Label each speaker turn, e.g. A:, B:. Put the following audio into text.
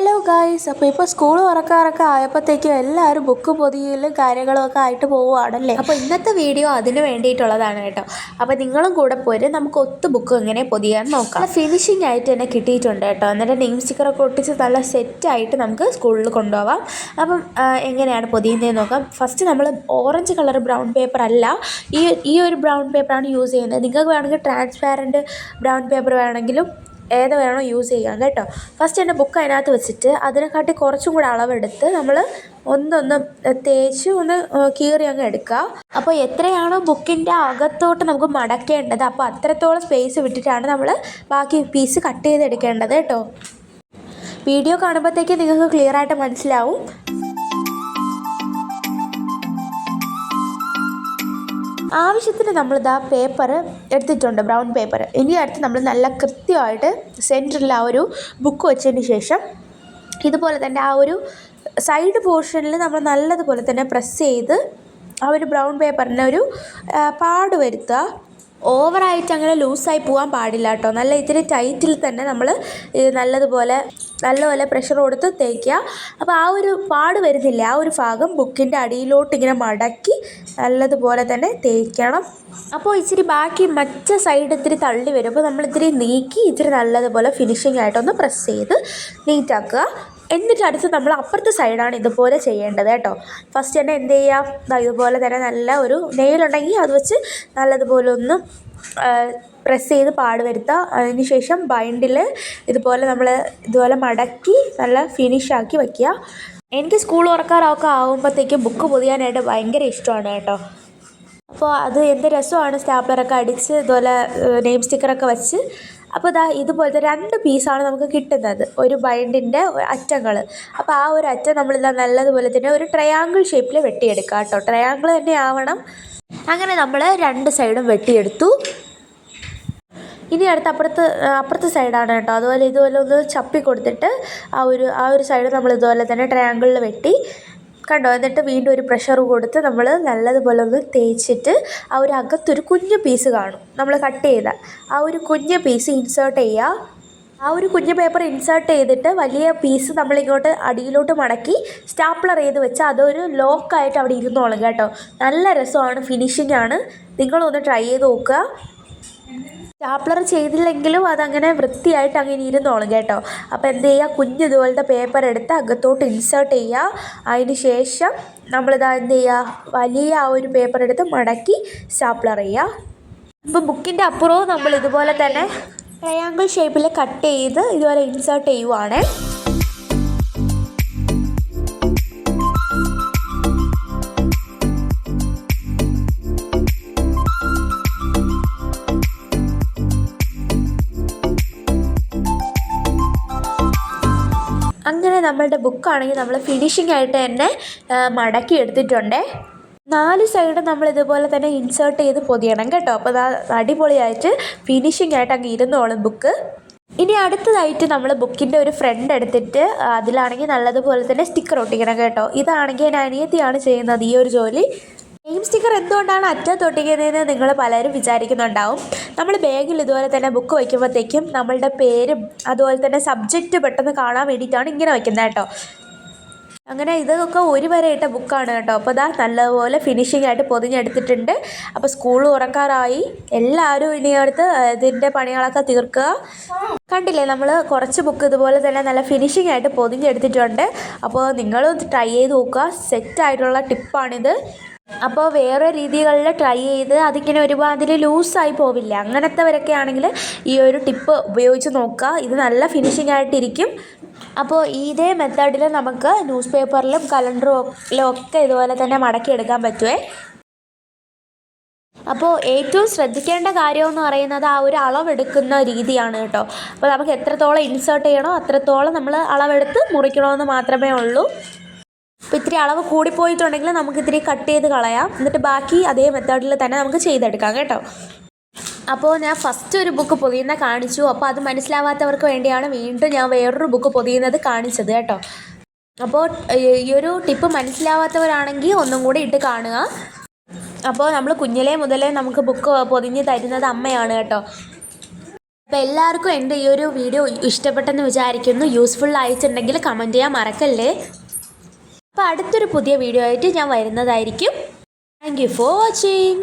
A: Hello guys അപ്പോൾ ഇപ്പോൾ school തുറക്കാറൊക്കെ ആയപ്പോഴത്തേക്കും എല്ലാവരും ബുക്ക് പൊതിയലും കാര്യങ്ങളും ഒക്കെ ആയിട്ട് പോവുകയാണല്ലേ? അപ്പോൾ ഇന്നത്തെ വീഡിയോ അതിന് വേണ്ടിയിട്ടുള്ളതാണ് കേട്ടോ. അപ്പോൾ നിങ്ങളും കൂടെ പോര് നമുക്ക് ഒത്തു ബുക്ക് എങ്ങനെ പൊതിയാൻ നോക്കാം. ഫിനിഷിംഗ് ആയിട്ട് തന്നെ കിട്ടിയിട്ടുണ്ട് കേട്ടോ. എന്നിട്ട് നെയിം സ്റ്റിക്കറൊക്കെ ഒട്ടിച്ച് നല്ല സെറ്റായിട്ട് നമുക്ക് സ്കൂളിൽ കൊണ്ടുപോകാം അപ്പം എങ്ങനെയാണ് പൊതിയുന്നതെന്ന് നോക്കാം. ഫസ്റ്റ് നമ്മൾ ഓറഞ്ച് കളർ ബ്രൗൺ പേപ്പർ അല്ല ഈ ഈ ഒരു ബ്രൗൺ പേപ്പറാണ് യൂസ് ചെയ്യുന്നത്. നിങ്ങൾക്ക് വേണമെങ്കിൽ ട്രാൻസ്പാരന്റ് ബ്രൗൺ പേപ്പർ വേണമെങ്കിലും ഏത് വേണോ യൂസ് ചെയ്യാം കേട്ടോ. ഫസ്റ്റ് എന്റെ ബുക്ക് അതിനകത്ത് വെച്ചിട്ട് അതിനെക്കാട്ടി കുറച്ചും കൂടെ അളവെടുത്ത് നമ്മൾ ഒന്നൊന്ന് തേച്ച് ഒന്ന് കീറി അങ്ങ് എടുക്കുക. അപ്പോൾ എത്രയാണോ ബുക്കിന്റെ അകത്തോട്ട് നമുക്ക് മടക്കേണ്ടത് അപ്പോൾ അത്രത്തോളം സ്പേസ് വിട്ടിട്ടാണ് നമ്മൾ ബാക്കി പീസ് കട്ട് ചെയ്തെടുക്കേണ്ടത് കേട്ടോ. വീഡിയോ കാണുമ്പോഴത്തേക്ക് നിങ്ങൾക്ക് ക്ലിയർ ആയിട്ട് മനസ്സിലാവും. ആവശ്യത്തിന് നമ്മൾ നമ്മളിതാ പേപ്പർ എടുത്തിട്ടുണ്ട് ബ്രൗൺ പേപ്പർ ഇനി അടുത്ത് നമ്മൾ നല്ല കൃത്യമായിട്ട് സെന്ററിൽ ആ ഒരു ബുക്ക് വെച്ചതിന് ശേഷം ഇതുപോലെ തന്നെ ആ ഒരു സൈഡ് പോർഷനിൽ നമ്മൾ നല്ലതുപോലെ തന്നെ പ്രസ് ചെയ്ത് ആ ഒരു ബ്രൗൺ പേപ്പറിന് ഒരു പാട് വരുത്തുക. ഓവറായിട്ട് അങ്ങനെ ലൂസായി പോകാൻ പാടില്ല കേട്ടോ. നല്ല ഇത്തിരി ടൈറ്റിൽ തന്നെ നമ്മൾ നല്ലതുപോലെ നല്ലപോലെ പ്രഷർ കൊടുത്ത് തേക്കുക. അപ്പോൾ ആ ഒരു പാട് വരുന്നില്ല? ആ ഒരു ഭാഗം ബുക്കിന്റെ അടിയിലോട്ട് ഇങ്ങനെ മടക്കി നല്ലതുപോലെ തന്നെ തേക്കണം. അപ്പോൾ ഇച്ചിരി ബാക്കി മറ്റ സൈഡ് ഇത്തിരി തള്ളി വരുമ്പോൾ നമ്മൾ ഇത്തിരി നീക്കി ഇത്തിരി നല്ലതുപോലെ ഫിനിഷിംഗ് ആയിട്ടൊന്ന് പ്രസ് ചെയ്ത് നീറ്റാക്കുക എന്നിട്ട് അടുത്ത് നമ്മൾ അപ്പുറത്തെ സൈഡാണ് ഇതുപോലെ ചെയ്യേണ്ടത് കേട്ടോ. ഫസ്റ്റ് തന്നെ എന്ത് ചെയ്യാം? ഇതുപോലെ തന്നെ നല്ല ഒരു നെയിലുണ്ടെങ്കിൽ അത് വെച്ച് നല്ലതുപോലെ ഒന്ന് പ്രസ് ചെയ്ത് പാട് വരുത്തുക അതിന് ശേഷം ബൈൻഡിൽ ഇതുപോലെ നമ്മൾ ഇതുപോലെ മടക്കി നല്ല ഫിനിഷാക്കി വയ്ക്കുക എനിക്ക് സ്കൂൾ തുറക്കാറൊക്കെ ആകുമ്പോഴത്തേക്കും ബുക്ക് പൊതിയാനായിട്ട് ഭയങ്കര ഇഷ്ടമാണ് കേട്ടോ. അപ്പോൾ അത് എന്ത് രസമാണ് സ്റ്റാപ്ലറൊക്കെ അടിച്ച് ഇതുപോലെ നെയിം സ്റ്റിക്കറൊക്കെ വെച്ച്. അപ്പോൾ ഇതാ ഇതുപോലത്തെ രണ്ട് പീസാണ് നമുക്ക് കിട്ടുന്നത്. ഒരു ബൈൻഡിന്റെ അറ്റങ്ങൾ അപ്പോൾ ആ ഒരു അറ്റം നമ്മളിതാ നല്ലതുപോലെ തന്നെ ഒരു ട്രയാങ്കിൾ ഷേപ്പിൽ വെട്ടിയെടുക്കുക കേട്ടോ. ട്രയാങ്കിൾ തന്നെ ആവണം. അങ്ങനെ നമ്മൾ രണ്ട് സൈഡും വെട്ടിയെടുത്തു. ഇനി അടുത്ത അപ്പുറത്ത് അപ്പുറത്തെ സൈഡാണ് കേട്ടോ. അതുപോലെ ഇതുപോലെ ഒന്ന് ചപ്പി കൊടുത്തിട്ട് ആ ഒരു ആ ഒരു സൈഡ് നമ്മൾ ഇതുപോലെ തന്നെ ട്രയാങ്കിളിൽ വെട്ടി. കണ്ടോ? എന്നിട്ട് വീണ്ടും ഒരു പ്രഷർ കൊടുത്ത് നമ്മൾ നല്ലതുപോലെ ഒന്ന് തേച്ചിട്ട് ആ ഒരു അകത്തൊരു കുഞ്ഞു പീസ് കാണും. നമ്മൾ കട്ട് ചെയ്ത ആ ഒരു കുഞ്ഞു പീസ് ഇൻസേർട്ട് ചെയ്യുക. ആ ഒരു കുഞ്ഞു പേപ്പർ ഇൻസേർട്ട് ചെയ്തിട്ട് വലിയ പീസ് നമ്മളിങ്ങോട്ട് അടിയിലോട്ട് മടക്കി സ്റ്റാപ്ലർ ചെയ്ത് വെച്ചാൽ അതൊരു ലോക്കായിട്ട് അവിടെ ഇരുന്നോളും കേട്ടോ. നല്ല രസമാണ്. ഫിനിഷിംഗ് ആണ്. നിങ്ങളൊന്ന് ട്രൈ ചെയ്ത് നോക്കുക. സ്റ്റാപ്ലർ ചെയ്തില്ലെങ്കിലും അതങ്ങനെ വൃത്തിയായിട്ട് അങ്ങനെ ഇരുന്നോളും കേട്ടോ. അപ്പോൾ എന്ത് ചെയ്യുക കുഞ്ഞ് ഇതുപോലത്തെ പേപ്പർ എടുത്ത് അകത്തോട്ട് ഇൻസേർട്ട് ചെയ്യുക അതിന് ശേഷം നമ്മളിതാ എന്ത് ചെയ്യുക വലിയ ആ ഒരു പേപ്പർ എടുത്ത് മടക്കി സ്റ്റാപ്ലർ ചെയ്യുക അപ്പോൾ ബുക്കിന്റെ അപ്പുറവും നമ്മൾ ഇതുപോലെ തന്നെ ട്രയാങ്കിൾ ഷേപ്പിൽ കട്ട് ചെയ്ത് ഇതുപോലെ ഇൻസേർട്ട് ചെയ്യുവാണ്. അങ്ങനെ നമ്മളുടെ ബുക്കാണെങ്കിൽ നമ്മൾ ഫിനിഷിംഗ് ആയിട്ട് തന്നെ മടക്കി എടുത്തിട്ടുണ്ട്. നാല് സൈഡും നമ്മൾ ഇതുപോലെ തന്നെ ഇൻസേർട്ട് ചെയ്ത് പൊതിയണം കേട്ടോ. അപ്പോൾ അത് അടിപൊളിയായിട്ട് ഫിനിഷിംഗ് ആയിട്ട് അങ്ങ് ഇരുന്നോളും ബുക്ക് ഇനി അടുത്തതായിട്ട് നമ്മൾ ബുക്കിന്റെ ഒരു ഫ്രണ്ട് എടുത്തിട്ട് അതിലാണെങ്കിൽ നല്ലതുപോലെ തന്നെ സ്റ്റിക്കർ ഒട്ടിക്കണം കേട്ടോ. ഇതാണെങ്കിൽ എന്റെ അനിയത്തിയാണ് ചെയ്യുന്നത് ഈ ഒരു ജോലി. നെയിം സ്റ്റിക്കർ എന്തുകൊണ്ടാണ് അറ്റത്ത് ഒട്ടിക്കുന്നതെന്ന് നിങ്ങൾ പലരും വിചാരിക്കുന്നുണ്ടാവും. നമ്മൾ ബാഗിൽ ഇതുപോലെ തന്നെ ബുക്ക് വയ്ക്കുമ്പോഴത്തേക്കും നമ്മളുടെ പേരും അതുപോലെ തന്നെ സബ്ജക്റ്റ് പെട്ടെന്ന് കാണാൻ വേണ്ടിയിട്ടാണ് ഇങ്ങനെ വയ്ക്കുന്നത് കേട്ടോ. അങ്ങനെ ഇതൊക്കെ ഒരു വരെ ഇട്ട ബുക്കാണ് കേട്ടോ. അപ്പോൾ ഇതാ നല്ലപോലെ ഫിനിഷിംഗ് ആയിട്ട് പൊതിഞ്ഞെടുത്തിട്ടുണ്ട്. അപ്പോൾ സ്കൂൾ തുറക്കാറായി എല്ലാവരും ഇനി അടുത്ത് ഇതിന്റെ പണികളൊക്കെ തീർക്കുക. കണ്ടില്ലേ നമ്മൾ കുറച്ച് ബുക്ക് ഇതുപോലെ തന്നെ നല്ല ഫിനിഷിംഗ് ആയിട്ട് പൊതിഞ്ഞെടുത്തിട്ടുണ്ട്. അപ്പോൾ നിങ്ങളും ട്രൈ ചെയ്ത് നോക്കുക. സെറ്റായിട്ടുള്ള ടിപ്പാണിത് അപ്പോൾ വേറെ രീതികളിൽ ട്രൈ ചെയ്ത് അതിങ്ങനെ ഒരുമാതിരി ലൂസായി പോവില്ല. അങ്ങനത്തെവരൊക്കെ ആണെങ്കിൽ ഈ ഒരു ടിപ്പ് ഉപയോഗിച്ച് നോക്കുക. ഇത് നല്ല ഫിനിഷിംഗ് ആയിട്ടിരിക്കും. അപ്പോൾ ഇതേ മെത്തേഡിൽ നമുക്ക് ന്യൂസ് പേപ്പറിലും കലണ്ടറിലും ഒക്കെ ഇതുപോലെ തന്നെ മടക്കിയെടുക്കാൻ പറ്റുമേ അപ്പോൾ ഏറ്റവും ശ്രദ്ധിക്കേണ്ട കാര്യമെന്ന് പറയുന്നത് ആ ഒരു അളവെടുക്കുന്ന രീതിയാണ് കേട്ടോ. അപ്പോൾ നമുക്ക് എത്രത്തോളം ഇൻസേർട്ട് ചെയ്യണോ അത്രത്തോളം നമ്മൾ അളവെടുത്ത് മുറിക്കണമെന്ന് മാത്രമേ ഉള്ളൂ. അപ്പോൾ ഇത്തിരി അളവ് കൂടിപ്പോയിട്ടുണ്ടെങ്കിൽ നമുക്ക് ഇത്തിരി കട്ട് ചെയ്ത് കളയാം. എന്നിട്ട് ബാക്കി അതേ മെത്തേഡിൽ തന്നെ നമുക്ക് ചെയ്തെടുക്കാം കേട്ടോ. അപ്പോൾ ഞാൻ ഫസ്റ്റ് ഒരു ബുക്ക് പൊതിയുന്ന കാണിച്ചു. അപ്പോൾ അത് മനസ്സിലാവാത്തവർക്ക് വേണ്ടിയാണ് വീണ്ടും ഞാൻ വേറൊരു ബുക്ക് പൊതിയുന്നത് കാണിച്ചത് കേട്ടോ. അപ്പോൾ ഈ ഒരു ടിപ്പ് മനസ്സിലാവാത്തവരാണെങ്കിൽ ഒന്നും കൂടി ഇട്ട് കാണുക. അപ്പോൾ നമ്മൾ കുഞ്ഞിലേ മുതലേ നമുക്ക് ബുക്ക് പൊതിഞ്ഞ് തരുന്നത് അമ്മയാണ് കേട്ടോ. അപ്പോൾ എല്ലാവർക്കും എന്റെ ഈ ഒരു വീഡിയോ ഇഷ്ടപ്പെട്ടെന്ന് വിചാരിക്കുന്നു. യൂസ്ഫുൾ ആയിട്ടുണ്ടെങ്കിൽ കമന്റ് ചെയ്യാൻ മറക്കല്ലേ? അപ്പോൾ അടുത്തൊരു പുതിയ വീഡിയോ ആയിട്ട് ഞാൻ വരുന്നതായിരിക്കും. Thank you for watching